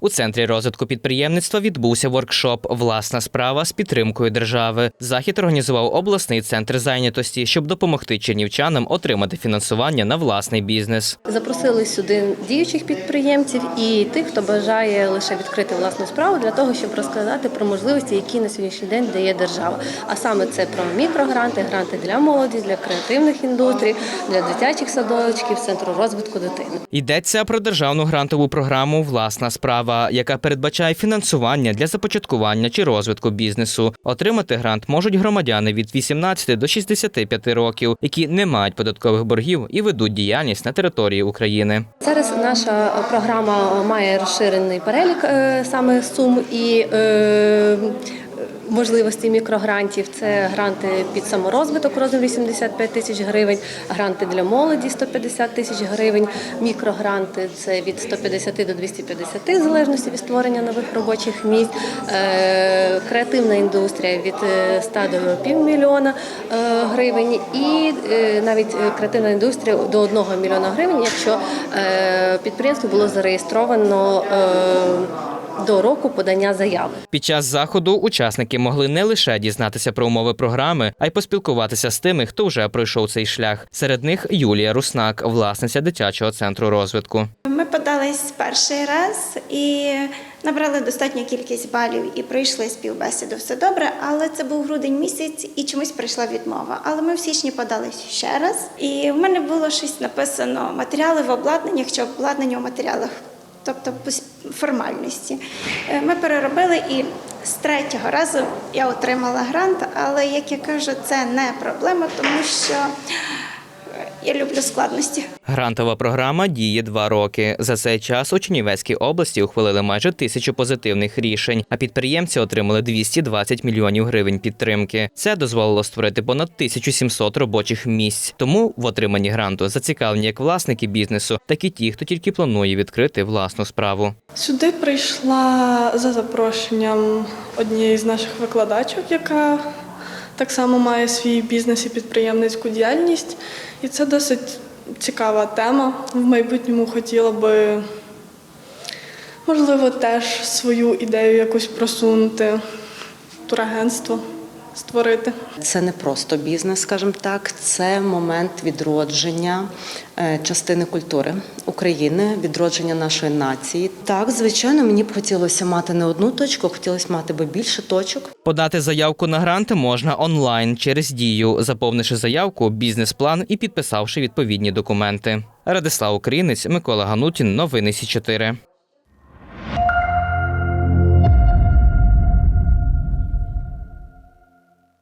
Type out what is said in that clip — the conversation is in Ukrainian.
У центрі розвитку підприємництва відбувся воркшоп Власна справа з підтримкою держави. Захід організував обласний центр зайнятості, щоб допомогти чернівчанам отримати фінансування на власний бізнес. Запросили сюди діючих підприємців і тих, хто бажає лише відкрити власну справу для того, щоб розказати про можливості, які на сьогоднішній день дає держава. А саме це про мікрогранти, гранти для молоді, для креативних індустрій, для дитячих садочків, центру розвитку дитини. Йдеться про державну грантову програму Власна справа, яка передбачає фінансування для започаткування чи розвитку бізнесу. Отримати грант можуть громадяни від 18 до 65 років, які не мають податкових боргів і ведуть діяльність на території України. Зараз наша програма має розширений перелік е, саме сум і е, можливості мікрогрантів. Це гранти під саморозвиток у розмірі 85 тисяч гривень, гранти для молоді 150 тисяч гривень, мікрогранти це від 150 до 250 в залежності від створення нових робочих місць, е, креативна індустрія від е, 100 до півмільйона е, гривень, і е, навіть е, креативна індустрія до 1 мільйона гривень, якщо е, підприємство було зареєстровано е, до року подання заяви. Під час заходу учасники могли не лише дізнатися про умови програми, а й поспілкуватися з тими, хто вже пройшов цей шлях. Серед них Юлія Руснак, власниця дитячого центру розвитку. Ми подались перший раз і набрали достатню кількість балів і пройшли співбесіду. Все добре, але це був грудень місяць і чомусь прийшла відмова. Але ми в січні подались ще раз. І в мене було щось написано матеріали в обладнаннях чи обладнання у матеріалах, тобто формальності. Е, Ми переробили і. З третього разу я отримала грант, але як я кажу, це не проблема, тому що я люблю складності. Грантова програма діє два роки. За цей час у Чернівецькій області ухвалили майже тисячу позитивних рішень, а підприємці отримали 220 мільйонів гривень підтримки. Це дозволило створити понад 1700 робочих місць. Тому в отриманні гранту зацікавлені як власники бізнесу, так і ті, хто тільки планує відкрити власну справу. Сюди прийшла за запрошенням однієї з наших викладачок, яка так само має свій бізнес і підприємницьку діяльність. І це досить цікава тема. В майбутньому хотіла би, можливо, теж свою ідею якусь просунути, турагентство створити. Це не просто бізнес, скажімо так, це момент відродження е, частини культури України, відродження нашої нації. Так, звичайно, мені б хотілося мати не одну точку, хотілося мати би більше точок. Подати заявку на гранти можна онлайн через дію, заповнивши заявку, бізнес-план і підписавши відповідні документи. Радислав Українець, Микола Ганутін, новини Сі 4